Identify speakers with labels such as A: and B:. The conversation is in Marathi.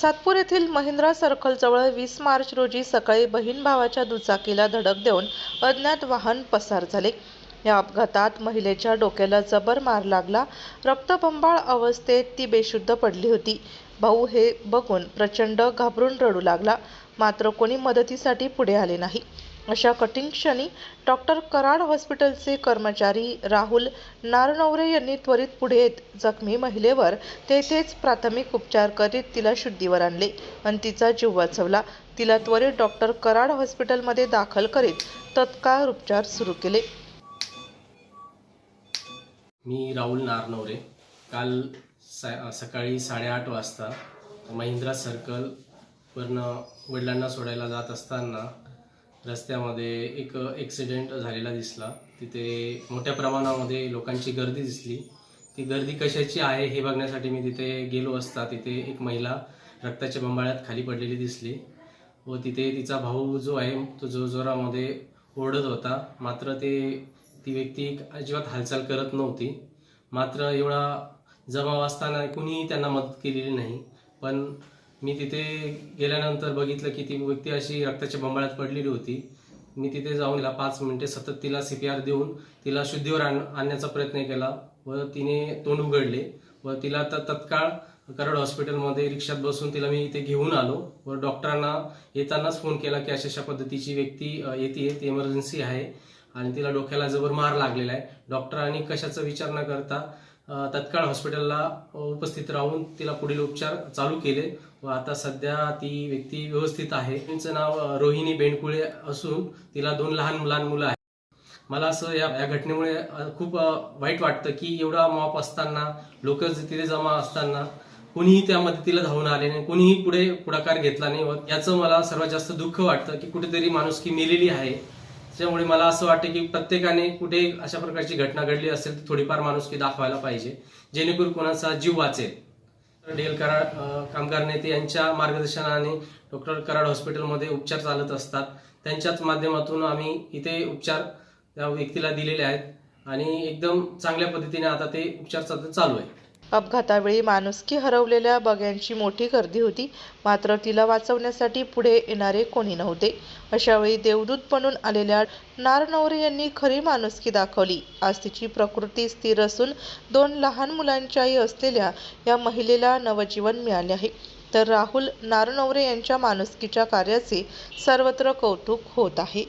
A: सातपूर येथील महिंद्रा सर्कलजवळ वीस मार्च रोजी सकाळी बहीण भावाच्या दुचाकीला धडक देऊन अज्ञात वाहन पसार झाले. या अपघातात महिलेच्या डोक्याला जबर मार लागला. रक्तबंबाळ अवस्थेत ती बेशुद्ध पडली होती. भाऊ हे बघून प्रचंड घाबरून रडू लागला. मात्र कोणी मदतीसाठी पुढे आले नाही. अशा कठीण क्षणी डॉक्टर कराड हॉस्पिटलचे कर्मचारी राहुल नारनवरे यांनी त्वरित पुढे येत जखमी महिलेवर तेथेच प्राथमिक उपचार करीत तिला शुद्धीवर आणले. आणि तिचा जीव वाचवला. तिला त्वरित डॉक्टर कराड हॉस्पिटलमध्ये दाखल करीत तत्काळ उपचार सुरू केले.
B: मी राहुल नारनवरे. काल सा सकाळी साडेआठ वाजता महिंद्रा सर्कल वडिलांना सोडायला जात असताना रस्त्यामध्ये एक ॲक्सिडेंट झालेला दिसला. तिथे मोठ्या प्रमाणामध्ये लोकांची गर्दी दिसली. ती गर्दी कशाची आहे हे बघण्यासाठी मी तिथे गेलो असता तिथे एक महिला रक्ताच्या बंबाळ्यात खाली पडलेली दिसली व तिथे तिचा भाऊ जो आहे तो जोरजोरामध्ये ओरडत होता. मात्र ते ती व्यक्ती अजिबात हालचाल करत नव्हती. मात्र एवढा जमाव असताना कुणीही त्यांना मदत केलेली नाही. पण मी तिथे गेल्यानंतर बघितलं की ती व्यक्ती अशी रक्ताच्या बंबाळ्यात पडलेली होती. मी तिथे जाऊन तिला पाच मिनिटे सतत तिला सी पी आर देऊन तिला शुद्धीवर आण आणण्याचा प्रयत्न केला व तिने तोंड उघडले व तिला तर तत्काळ कराड हॉस्पिटलमध्ये रिक्षात बसून तिला मी इथे घेऊन आलो व डॉक्टरांना येतानाच फोन केला की अशा अशा पद्धतीची व्यक्ती येते ती इमर्जन्सी आहे आणि तिला डोक्याला जबर मार लागलेला आहे. डॉक्टरांनी कशाचा विचार न करता तत्काळ हॉस्पिटलला उपस्थित राहून तिला पुढील उपचार चालू केले. व आता सध्या ती व्यक्ती व्यवस्थित आहे. तिचं नाव रोहिणी बेंडकुळे असून तिला दोन लहान लहान मुलं आहेत. मला असं या या घटनेमुळे खूप वाईट वाटतं की एवढा मॉप असताना लोक तिथे जमा असताना कोणीही त्या मदतीला धावून आले नाही कोणीही पुढे पुढाकार घेतला नाही. व याचं मला सर्वात जास्त दुःख वाटतं की कुठेतरी माणुसकी मेलेली आहे. त्यामुळे मला असं वाटतं की प्रत्येकाने कुठे अशा प्रकारची घटना घडली असेल तर थोडीफार माणुसकी दाखवायला पाहिजे. जेणेकरून कोणाचा जीव वाचेल. डेल कराड कामगार नेते यांच्या मार्गदर्शनाने डॉक्टर कराड हॉस्पिटलमध्ये उपचार चालत असतात. त्यांच्याच माध्यमातून आम्ही इथे उपचार त्या व्यक्तीला दिलेले आहेत. आणि एकदम चांगल्या पद्धतीने आता ते उपचार सध्या चालू आहे
A: अपघातावेळी माणुसकी हरवलेल्या बग्यांची मोठी गर्दी होती. मात्र तिला वाचवण्यासाठी पुढे येणारे कोणी नव्हते. अशावेळी देवदूत बनून आलेल्या नारनवरे यांनी खरी माणुसकी दाखवली. आज तिची प्रकृती स्थिर असून दोन लहान मुलांच्याही असलेल्या या महिलेला नवजीवन मिळाले आहे. तर राहुल नारनवरे यांच्या माणुसकीच्या कार्याचे सर्वत्र कौतुक होत आहे.